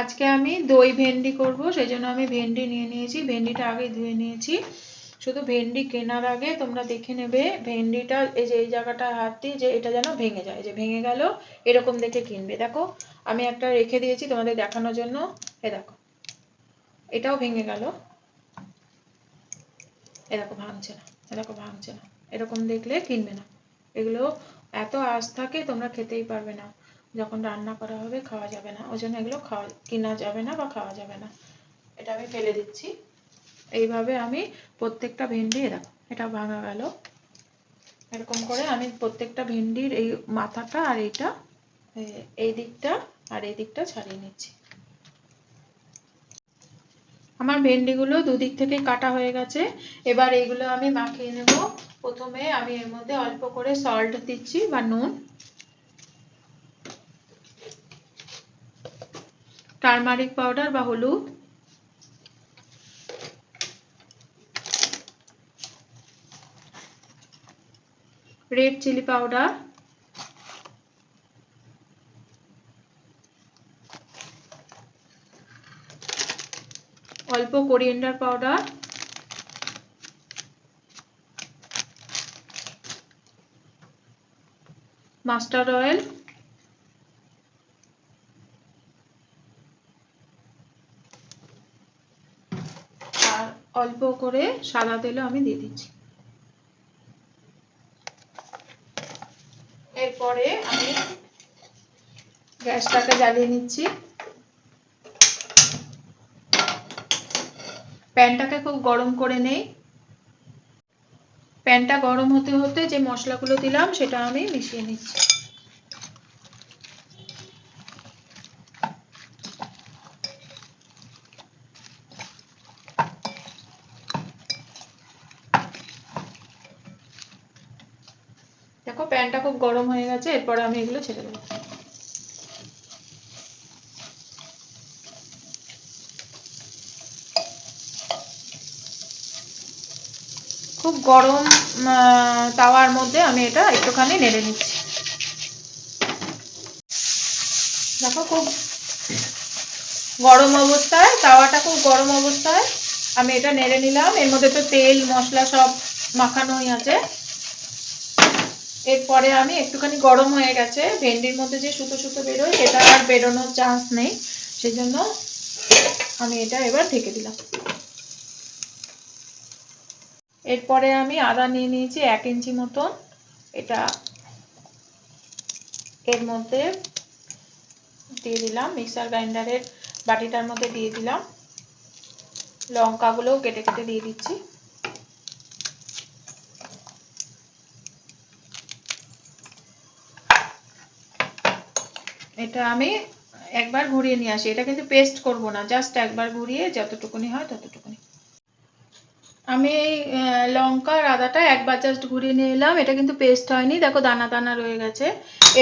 আজকে আমি দই ভেন্ডি করব সেই জন্য আমি ভেন্ডি নিয়ে নিয়েছি। ভেন্ডিটা আগে ধুয়ে নিয়েছি। শুধু ভেন্ডি কেনার আগে তোমরা দেখে নেবে ভেন্ডিটা, এই যে এই জায়গাটা হাত দিয়ে যে এটা যেন ভেঙে যায়। যে ভেঙে গেল, এরকম দেখে কিনবে। দেখো, আমি একটা রেখে দিয়েছি তোমাদের দেখানোর জন্য। এ দেখো, এটাও ভেঙে গেল। এ দেখো, ভাঙছে না। এ দেখো, ভাঙছে না। এরকম দেখলে কিনবে না। এগুলো এত আঁশ থাকে, তোমরা খেতেই পারবে না। যখন রান্না করা হবে খাওয়া যাবে না। ওই জন্য এগুলো খাওয়া, কেনা যাবে না বা খাওয়া যাবে না। এটা আমি ফেলে দিচ্ছি। এইভাবে আমি প্রত্যেকটা ভেন্ডি এটা ভাঙা গেল। এরকম করে আমি প্রত্যেকটা ভেন্ডির এই মাথাটা আর এইটা এই দিকটা আর এই দিকটা ছাড়িয়ে নিচ্ছি। আমার ভেন্ডিগুলো দুদিক থেকে কাটা হয়ে গেছে। এবার এইগুলো আমি মাখিয়ে নেব। প্রথমে আমি এর মধ্যে অল্প করে সল্ট দিচ্ছি বা নুন। টারমারিক পাউডার বা হলুদ। Red chilli powder. অল্প কোরিয়েন্ডার পাউডার। মাস্টার্ড অয়েল আর অল্প করে সাদা তেলও আমি দিয়ে দিচ্ছি। এরপরে আমি গ্যাসটাকে জ্বালিয়ে নিচ্ছি। প্যানটাকে খুব গরম করে নেই। প্যানটা গরম হতে হতে যে মশলাগুলো দিলাম সেটা আমি মিশিয়ে নিচ্ছি। দেখো, প্যানটা খুব গরম হয়ে গেছে, এরপরে আমি এগুলো ছেড়ে দেবো। খুব গরম তাওয়ার মধ্যে আমি এটা একটুখানি নেড়ে নিচ্ছি। দেখো, খুব গরম অবস্থায়, তাওয়াটা খুব গরম অবস্থায় আমি এটা নেড়ে নিলাম। এর মধ্যে তো তেল, মশলা সব মাখানোই আছে। এরপরে আমি একটুখানি গরম হয়ে গেছে, ভেন্ডির মধ্যে যে সুতো সুতো বেরোয় সেটা আর বেরোনোর চান্স নেই সেই জন্য আমি এটা এবার ঢেকে দিলাম। এরপরে আমি আদা নিয়ে নিয়েছি এক ইঞ্চি মতন, এটা এর মধ্যে দিয়ে দিলাম মিক্সার গ্রাইন্ডারের বাটিটার মধ্যে দিয়ে দিলাম, লঙ্কাগুলোও কেটে কেটে দিয়ে দিচ্ছি। এটা আমি একবার ঘুরিয়ে নিয়ে আসি। এটা কিন্তু পেস্ট করব না জাস্ট একবার ঘুরিয়ে যতটুকুনি হয় ততটুকুনি। আমি লঙ্কা আর আদাটা একবার জাস্ট ঘুরিয়ে নিয়ে এলাম। এটা কিন্তু পেস্ট হয়নি। দেখো দানা দানা রয়ে গেছে।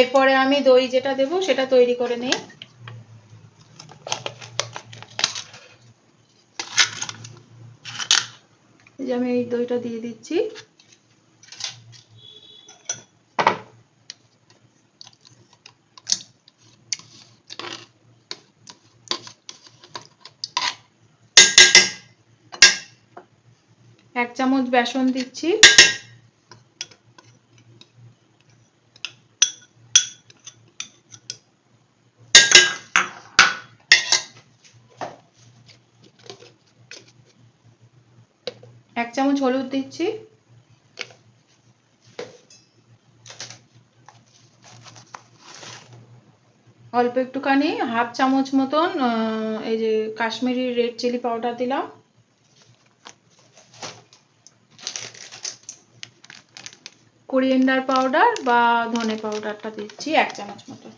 এরপরে আমি দই যেটা দেবো, সেটা তৈরি করে নিই। যে আমি এই দইটা দিয়ে দিচ্ছি। চামচ বেসন দিচ্ছি। এক চামচ হলুদ দিচ্ছি। অল্প একটুখানি হাফ চামচ মতন এই যে কাশ্মীরি রেড চিলি পাউডার দিলাম। কোরিয়েন্ডার পাউডার বা ধনে পাউডারটা দিচ্ছি, এক চামচ মতো।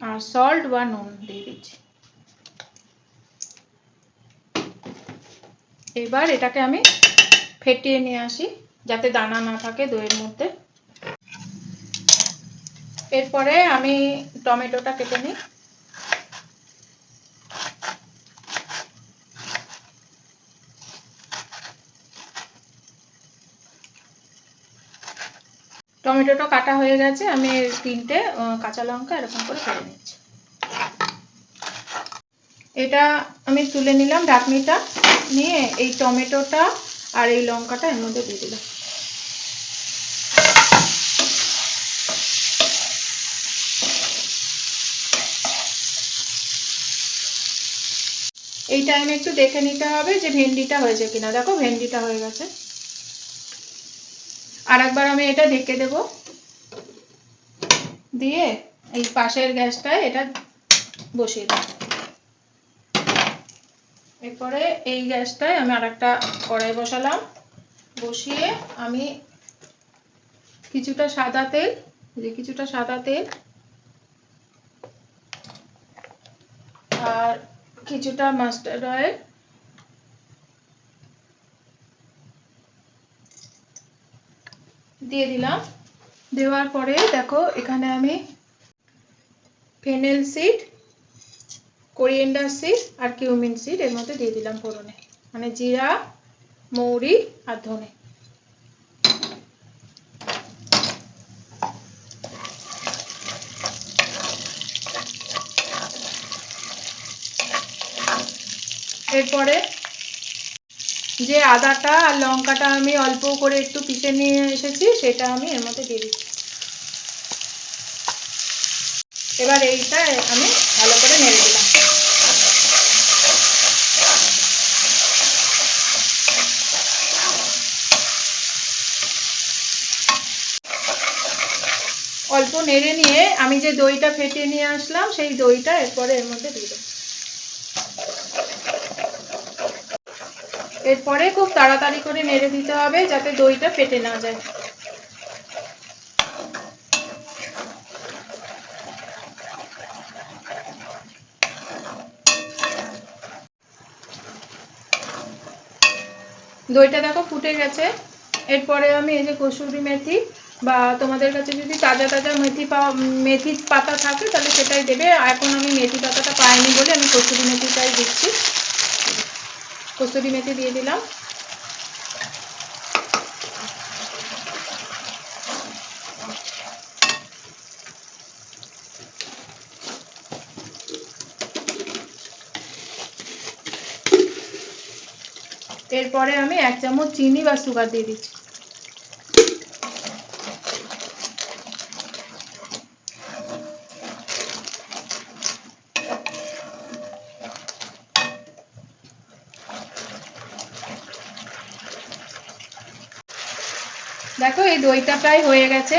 আর সল্ট বা নুন দিয়ে দিচ্ছি। এবার এটাকে আমি ফেটিয়ে নিয়ে আসি, যাতে দানা না থাকে দইয়ের মধ্যে। এরপরে আমি টমেটোটা কেটে নিই। টমেটোটা কাটা হয়ে গেছে, আমি তিনটে কাঁচা লঙ্কা এরকম করে ফেলে নিচ্ছি। এটা আমি তুলে নিলাম ঢাকনিটা, নিয়ে এই টমেটোটা আর এই লঙ্কাটা এর মধ্যে দিয়ে দিলাম। এই টাইমে একটু দেখে নিতে হবে যে ভেন্ডিটা হয়েছে কিনা। দেখো ভেন্ডিটা হয়ে গেছে। আর একবার আমি এটা ঢেকে দেব। দিয়ে এই পাশের গ্যাসটায় এটা বসিয়ে দেব। এরপরে এই গ্যাসটায় আমি আর একটা কড়াই বসালাম। বসিয়ে আমি কিছুটা সাদা তেল যে কিছুটা সাদা তেল, আর কিছুটা মাস্টার্ড অয়েল দিয়ে দিলাম। দেওয়ার পরে দেখো, এখানে আমি ফেনেল সিড কোরিয়েন্ডার সিড আর কিউমিন সিড এর মধ্যে দিয়ে দিলাম ফোড়নে। মানে জিরা, মৌরি আর ধনে। এরপরে যে আদাটা আর লঙ্কাটা আমি অল্প করে একটু পিষে নিয়ে এসেছি, সেটা আমি এর মধ্যে দিয়ে দিচ্ছি। এবার এইটা আমি ভালো করে নেড়ে দিলাম। অল্প নেড়ে নিয়ে আমি যে দইটা ফেটিয়ে নিয়ে আসলাম, সেই দইটা এরপরে এর মধ্যে দিয়ে দেবো। এরপরে খুব তাড়াতাড়ি করে নেড়ে দিতে হবে যাতে দইটা ফেটে না যায়। দইটা দেখো ফুটে গেছে। এরপরে আমি এই যে কসুরি মেথি বা তোমাদের কাছে যদি তাজা তাজা মেথি পাওয়া মেথি পাতা থাকে তাহলে সেটাই দেবে। এখন আমি মেথি পাতাটা পাইনি বলে আমি কসুরি মেথিটাই দিচ্ছি। কসুরি মেথি দিয়ে দিলাম। এরপরে আমি এক চামচ চিনি বা সুগার দিয়ে দিচ্ছি। দেখো, এই দইটা প্রায় হয়ে গেছে।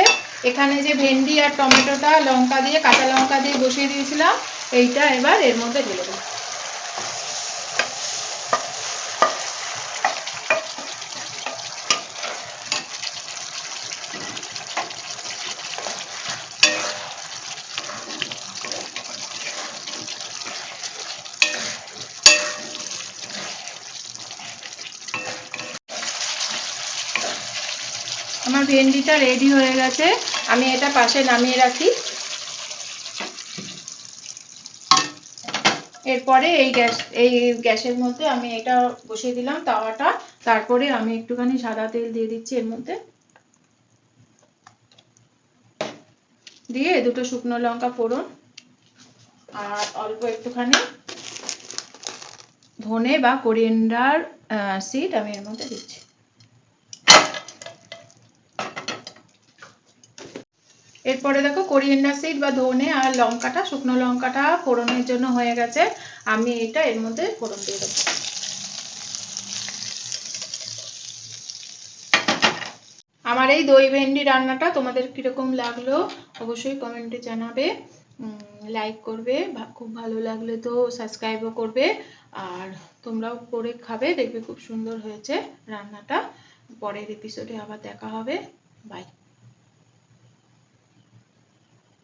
এখানে যে ভেন্ডি আর টমেটোটা, লঙ্কা দিয়ে, কাঁচা লঙ্কা দিয়ে বসিয়ে দিয়েছিলাম, এইটা এবার এর মধ্যে ঢেলে দেবো। আমার ভেন্ডিটা রেডি হয়ে গেছে। আমি এটা পাশে নামিয়ে রাখি। এরপরে এই গ্যাস, এই গ্যাসের মধ্যে আমি এটা বসিয়ে দিলাম তাওয়াটা। তারপরে আমি একটুখানি সাদা তেল দিয়ে দিচ্ছি এর মধ্যে। দিয়ে দুটো শুকনো লঙ্কা ফোড়ন আর অল্প একটুখানি ধনে বা কোরিয়েন্ডার সিড আমি এর মধ্যে দিচ্ছি। এরপরে দেখো কোরিয়েন্ডার সিড বা ধনে আর লঙ্কাটা, শুকনো লঙ্কাটা ফোড়নের জন্য হয়ে গেছে। আমি এটা এর মধ্যে ফোড়ন দিয়ে দেবো। আমার এই দই ভেন্ডি রান্নাটা তোমাদের কীরকম লাগল অবশ্যই কমেন্টে জানাবে। লাইক করবে খুব ভালো লাগলে তো সাবস্ক্রাইবও করবে। আর তোমরাও করে খাবে, দেখবে খুব সুন্দর হয়েছে রান্নাটা। পরের এপিসোডে আবার দেখা হবে। বাই